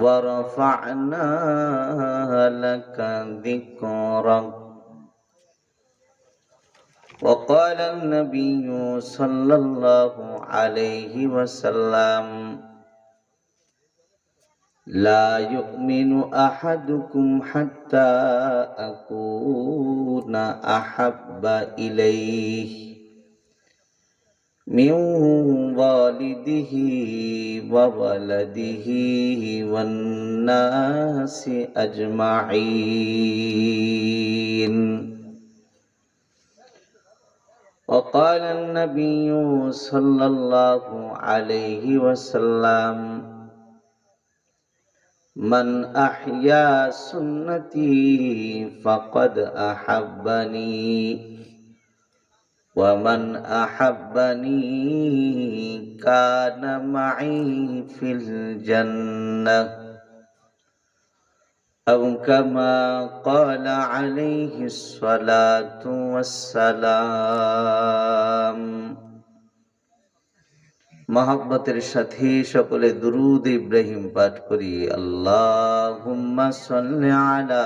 ورفعنا لك ذكرك. وقال النبي صلى الله عليه وسلم لا يؤمن أحدكم حتى أكون أحب إليه. من والده وولده والناس أجمعين. وقال النبي صلى الله عليه وسلم من أحيا سنتي فقد أحبني. ومن أحبني كان معي في الجنة أو كما قال عليه الصلاة والسلام মহাব্বতের সাথে সকলে দুরুদ ইব্রাহিম পাঠ করি আল্লাহুম্মা সাল্লি আলা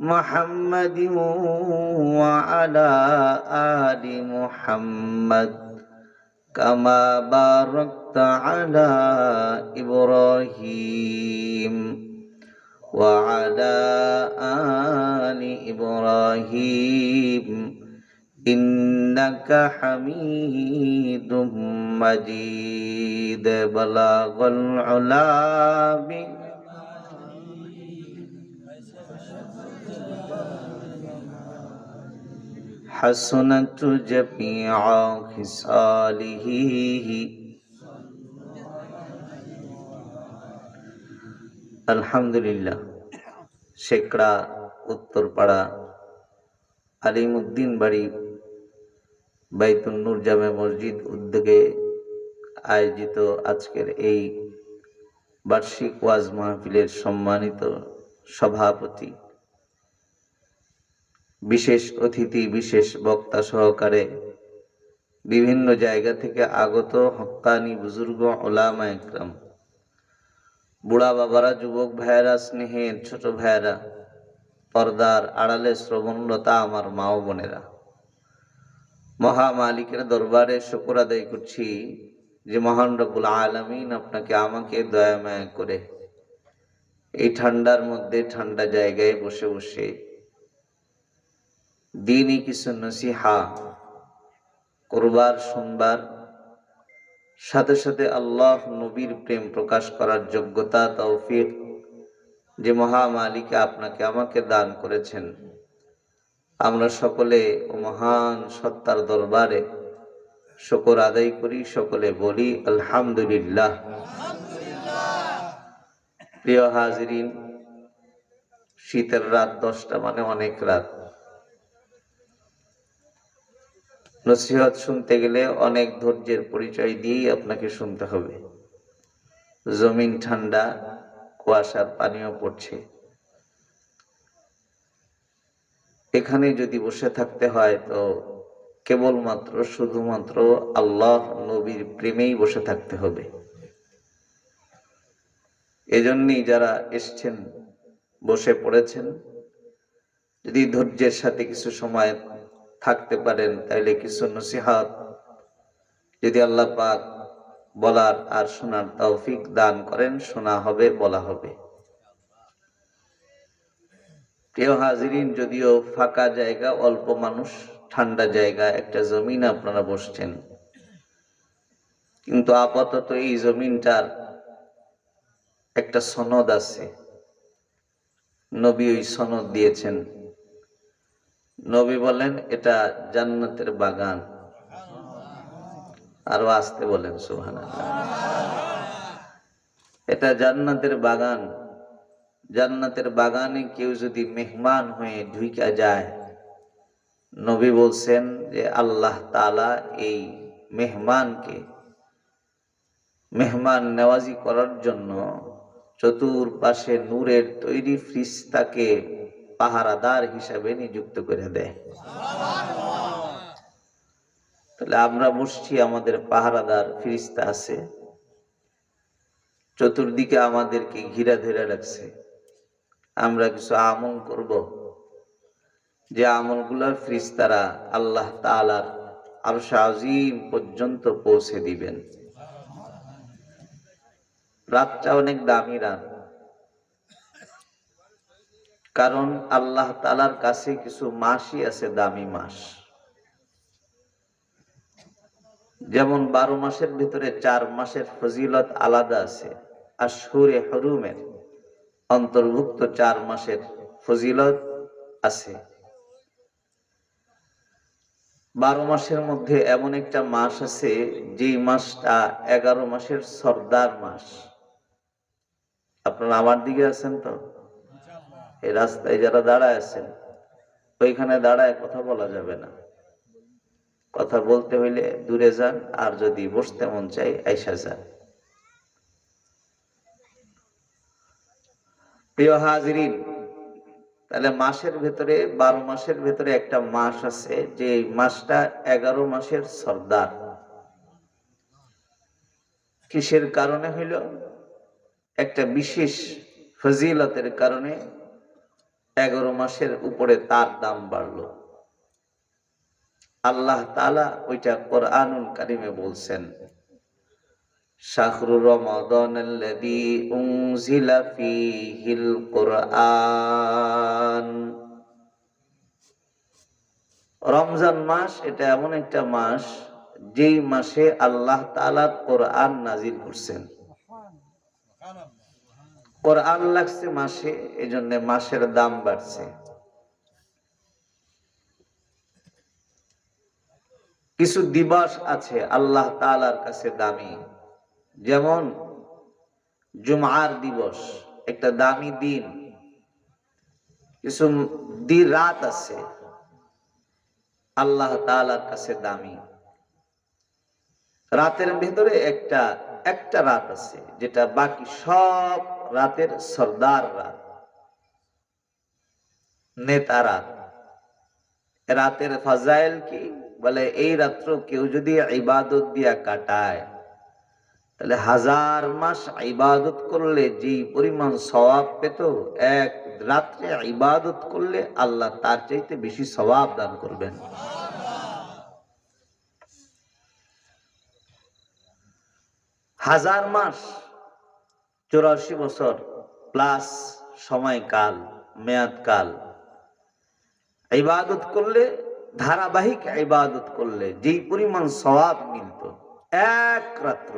محمد وعلى آل محمد كما باركت على إبراهيم وعلى آل إبراهيم إنك حميد مجيد بلاغ العلا حسنة جميع خصاله আলহামদুলিল্লাহ শেকড়া উত্তরপাড়া আলিমুদ্দিন বাড়ি বাইতুল নূর জামে মসজিদ উদ্যোগে আয়োজিত আজকের এই বার্ষিক ওয়াজ মাহফিলের সম্মানিত সভাপতি বিশেষ অতিথি, বিশেষ বক্তা সহকারে বিভিন্ন জায়গা থেকে আগত হক্কানি বুজুর্গ ওলামা একরাম। বুড়া বাবারা, যুবক ভাইয়েরা, স্নেহের ছোট ভাইয়েরা, পর্দার আড়ালে শ্রবণলতা আমার মা ও বোনেরা। মহা মালিকের দরবারে শুকুর আদায় করছি যে মহান রবুল আলমিন আপনাকে আমাকে দয়া মায়া করে এই ঠান্ডার মধ্যে ঠান্ডা জায়গায় বসে বসে দিনই কিছু নসিহা করবার শুনবার সাথে সাথে আল্লাহ নবীর প্রেম প্রকাশ করার যোগ্যতা, তৌফিক যে মহা মালিকে আপনাকে আমাকে দান করেছেন। আমরা সকলে ও মহান সত্তার দরবারে শকর আদায় করি, সকলে বলি আলহামদুলিল্লাহ। প্রিয় হাজিরিন, শীতের রাত দশটা মানে অনেক রাত। নসিহত শুনতে গেলে অনেক ধৈর্যের পরিচয় দিয়েই আপনাকে শুনতে হবে। জমিন ঠান্ডা, কুয়াশার পানিও পড়ছে। এখানে যদি বসে থাকতে হয় তো কেবলমাত্র, শুধুমাত্র আল্লাহ নবীর প্রেমেই বসে থাকতে হবে। এজন্যই যারা এসছেন, বসে পড়েছেন, যদি ধৈর্যের সাথে কিছু সময় থাকতে পারেন, তাইলে কিছু নসিহাত যদি আল্লাহ পাক বলার আর শোনার তৌফিক দান করেন, শোনা হবে, বলা হবে। প্রিয় হাজিরিন, যদিও ফাঁকা জায়গা, অল্প মানুষ, ঠান্ডা জায়গা, একটা জমিন আপনারা বসছেন। কিন্তু আপাতত এই জমিনটার একটা সনদ আছে। নবী ওই সনদ দিয়েছেন। নবী বলেন, এটা জান্নাতের বাগান। আরও আসতে বলেন সুহানা এটা জান্নাতের বাগান। জান্নাতের বাগানে কেউ যদি মেহমান হয়ে ঢুইকা যায়, নবী বলছেন যে, আল্লাহ তালা এই মেহমানকে, মেহমান নেওয়াজি করার জন্য চতুর্পাশে নূরের তৈরি ফ্রিস্তাকে পাহারাদার হিসাবে নিযুক্ত করে দেয়। তাহলে আমরা বসছি, আমাদের পাহারাদার ফিরিস্তা আছে। চতুর্দিকে আমাদেরকে ঘিরা ধরে রাখছে। আমরা কিছু আমল করব। যে আমলগুলা ফিরিস্তারা আল্লাহ তালার আরও আজিম পর্যন্ত পৌঁছে দিবেন। রাতটা অনেক দামি রাত। কারণ আল্লাহ তালার কাছে কিছু মাসই আছে, দামি মাস। যেমন বারো মাসের ভিতরে চার মাসের ফজিলত আলাদা আছে। আর সুরে হরুমের অন্তর্ভুক্ত চার মাসের ফজিলত আছে। বারো মাসের মধ্যে এমন একটা মাস আছে, যেই মাসটা এগারো মাসের সর্দার মাস। আপনারা আমার দিকে আছেন তো? এই রাস্তায় যারা দাঁড়ায় আছেন, ওইখানে দাঁড়ায় কথা বলা যাবে না। কথা বলতে হইলে দূরে যান, আর যদি বসতে মন চাই আইসা যান। প্রিয় হাজিরিন, তাহলে মাসের ভেতরে, বারো মাসের ভেতরে একটা মাস আছে, যে মাসটা এগারো মাসের সর্দার। কিসের কারণে হইল? একটা বিশেষ ফজিলতের কারণে এগারো মাসের উপরে তার দাম বাড়লো। আল্লাহ তালা ওইটা কোরআনুল কারিমে বলছেন, শাহরু রমাদান রমজান মাস এটা এমন একটা মাস যেই মাসে আল্লাহ তাআলা কোরআন নাজিল করছেন। কোরআন লাগছে মাসে এই জন্য মাসের দাম বাড়ছে। কিছু দিবস আছে আল্লাহ তালার কাছে দামি। যেমন জুমার দিবস, একটা দামি দিন। কিছু দি রাত আছে, আল্লাহ তালার কাছে দামি। রাতের ভেতরে একটা একটা রাত আছে, যেটা বাকি সব রাতের সর্দার রাত নেতা রাত রাতের ফাজাইল কি? বলে, এই রাত্র কেউ যদি ইবাদত দিয়া কাটায়, তাহলে হাজার মাস ইবাদত করলে যে পরিমাণ সবাব পেত, এক রাত্রে ইবাদত করলে আল্লাহ তার চাইতে বেশি স্বভাব দান করবেন। হাজার মাস চৌরাশি বছর প্লাস সময়কাল, মেয়াদকাল। ইবাদত করলে, ধারাবাহিক ইবাদত করলে, যেই পরিমাণ স্বভাব মিলত, এক রাত্র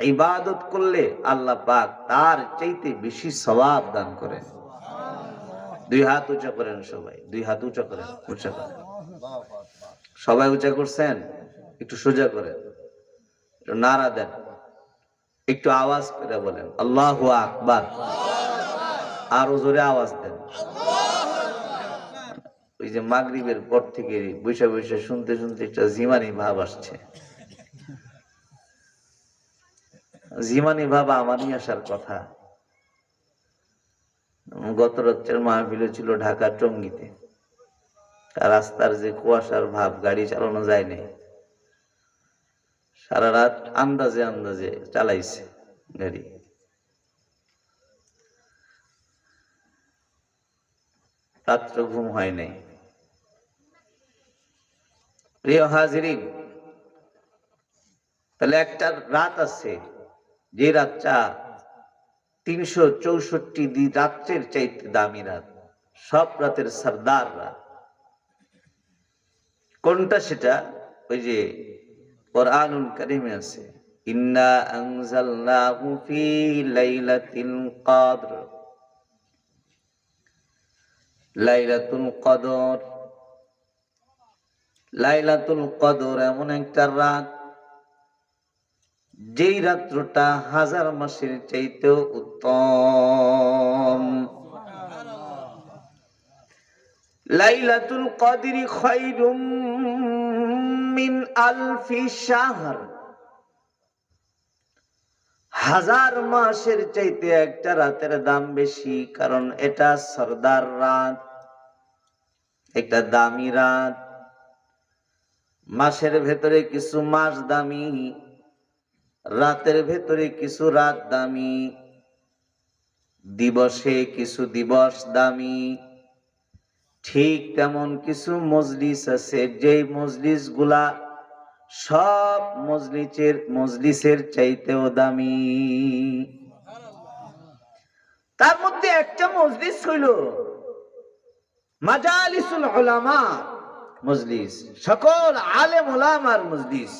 ইবাদত করলে আল্লাহ পাক তার চাইতে বেশি স্বভাব দান করেন। দুই হাত উঁচা করেন সবাই, দুই হাত উঁচা করেন উঁচা করেন। সবাই উঁচা করছেন? একটু সোজা করেন। একটু নাড়া দেন। একটু আওয়াজ করে বলেন, আল্লাহ আকবার। আরও জোরে আওয়াজ দেন। ওই যে মাগরিবের পর থেকে বৈশা বৈশা শুনতে শুনতে একটা জিমানি ভাব আসছে। জিমানি ভাব আমারই আসার কথা। গত রাত্রের মাহফিলে ছিল ঢাকা টঙ্গিতে। রাস্তার যে কুয়াশার ভাব, গাড়ি চালানো যায় নাই। সারা রাত আন্দাজে আন্দাজে চালাইছে গাড়ি। রাত্র ঘুম হয় নাই। প্রিয় হাজিরিন, তাহলে একটা রাত আছে, যে রাতটা তিনশো চৌষট্টি রাত্রের চাইতে দামি রাত, সব রাতের সর্দার রাত। কোনটা সেটা? ওই যে কোরআনুল কারিমে আছে, ইন্না আনজালনাহু ফি লাইলাতিল কদর। লাইলাতুল কদর। লাইলাতুল কদর এমন একটা রাত, যেই রাত্রটা হাজার মাসের চাইতেও উত্তম। লাইলাতুল কদরি খায়রুম মিন আলফি শাহর। হাজার মাসের চাইতে একটা রাতের দাম বেশি, কারণ এটা সর্দার রাত, একটা দামি রাত। মাসের ভেতরে কিছু মাস দামি, রাতের ভেতরে কিছু রাত দামি, দিবসে কিছু দিবস দামি। ঠিক তেমন কিছু মজলিস আছে, যেই মজলিসগুলা সব মজলিসের মজলিসের চাইতেও দামি। তার মধ্যে একটা মজলিস হইল মাজালিসুল উলামা মজলিস, সকল আলেম ওলামার মজলিস।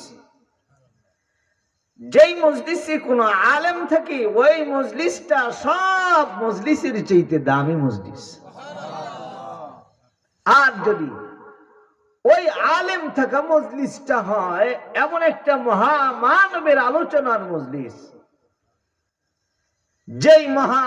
যেই মজলিসে কোনো আলেম থাকে, ওই মজলিসটা সব মজলিসের চাইতে দামি মজলিস। আর যদি ওই আলেম থাকা মজলিসটা হয় এমন একটা মহামানবের আলোচনার মজলিস যেই মহা